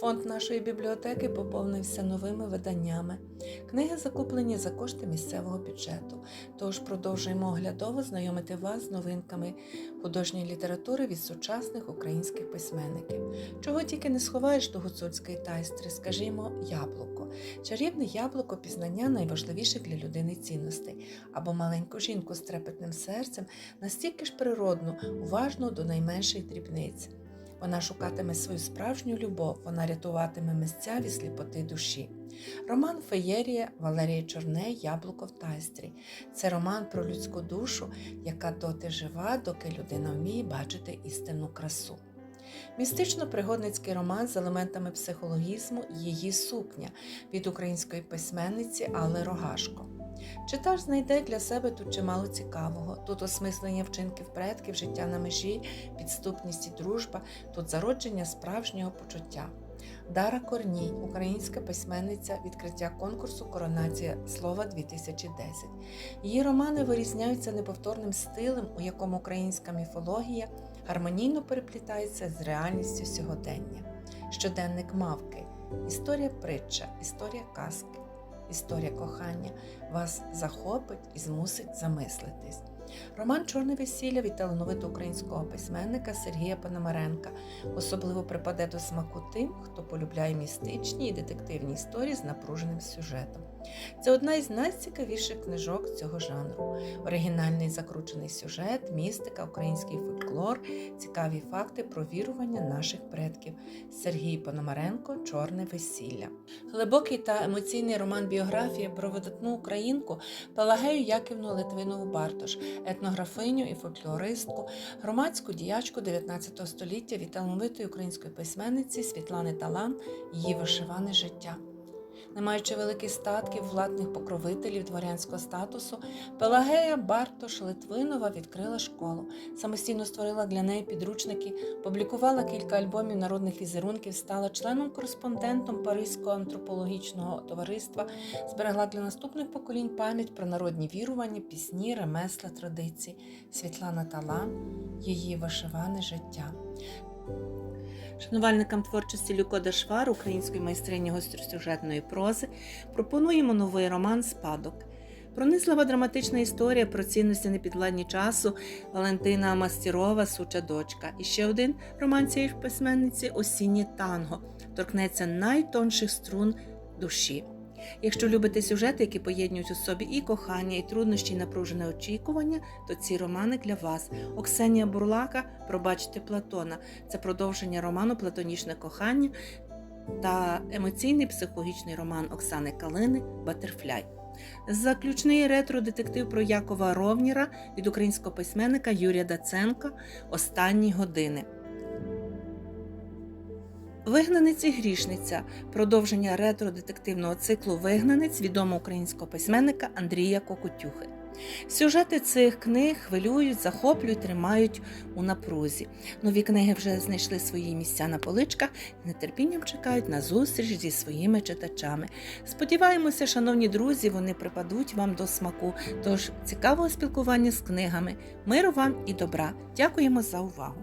Фонд нашої бібліотеки поповнився новими виданнями. Книги закуплені за кошти місцевого бюджету. Тож продовжуємо оглядово знайомити вас з новинками художньої літератури від сучасних українських письменників. Чого тільки не сховаєш до гуцульської тайстри, скажімо, яблуко. Чарівне яблуко пізнання найважливіших для людини цінностей, або маленьку жінку з трепетним серцем, настільки ж природну, уважну до найменших дрібниць. Вона шукатиме свою справжню любов, вона рятуватиме місця від сліпоти душі. Роман Феєрія Валерія Чорне Яблуко в тайстрі. Це роман про людську душу, яка доти жива, доки людина вміє бачити істинну красу. Містично-пригодницький роман з елементами психологізму Її сукня від української письменниці Алли Рогашко. Читач знайде для себе тут чимало цікавого. Тут осмислення вчинків предків, життя на межі, підступність і дружба, тут зародження справжнього почуття. Дара Корній, українська письменниця відкриття конкурсу Коронація слова 2010. Її романи вирізняються неповторним стилем, у якому українська міфологія гармонійно переплітається з реальністю сьогодення. Щоденник мавки, історія притча, історія казки, історія кохання вас захопить і змусить замислитись. Роман Чорне весілля від талановитого українського письменника Сергія Пономаренка особливо припаде до смаку тим, хто полюбляє містичні і детективні історії з напруженим сюжетом. Це одна із найцікавіших книжок цього жанру. Оригінальний закручений сюжет, містика, український фольклор, цікаві факти про вірування наших предків. Сергій Пономаренко Чорне весілля. Глибокий та емоційний роман біографія про видатну українку Пелагею Яківну Литвинову Бартош, етнографиню і фольклористку, громадську діячку 19 століття від талановитої української письменниці Світлани Талан, її вишиване життя. Не маючи великих статків, владних покровителів дворянського статусу, Пелагея Бартош Литвинова відкрила школу, самостійно створила для неї підручники, публікувала кілька альбомів народних візерунків, стала членом-кореспондентом Паризького антропологічного товариства, зберегла для наступних поколінь пам'ять про народні вірування, пісні, ремесла, традиції. Світлана Талан, її вишиване життя. Шанувальникам творчості Люкода Швар, української майстрині гостросюжетної прози, пропонуємо новий роман Спадок. Пронизлива драматична історія про цінності непідладні часу Валентина Мастірова, суча дочка. І ще один роман цієї письменниці Осіннє танго торкнеться найтонших струн душі. Якщо любите сюжети, які поєднують у собі і кохання, і труднощі, і напружене очікування, то ці романи для вас. Оксенія Бурлака Пробачте Платона це продовження роману Платонічне кохання та емоційний психологічний роман Оксани Калини Батерфляй. Заключний ретро-детектив про Якова Ровніра від українського письменника Юрія Даценка Останні години. Вигнанець і грішниця продовження ретро-детективного циклу Вигнанець відомого українського письменника Андрія Кокотюхи. Сюжети цих книг хвилюють, захоплюють, тримають у напрузі. Нові книги вже знайшли свої місця на поличках і нетерпінням чекають на зустріч зі своїми читачами. Сподіваємося, шановні друзі, вони припадуть вам до смаку. Тож цікавого спілкування з книгами. Миру вам і добра. Дякуємо за увагу!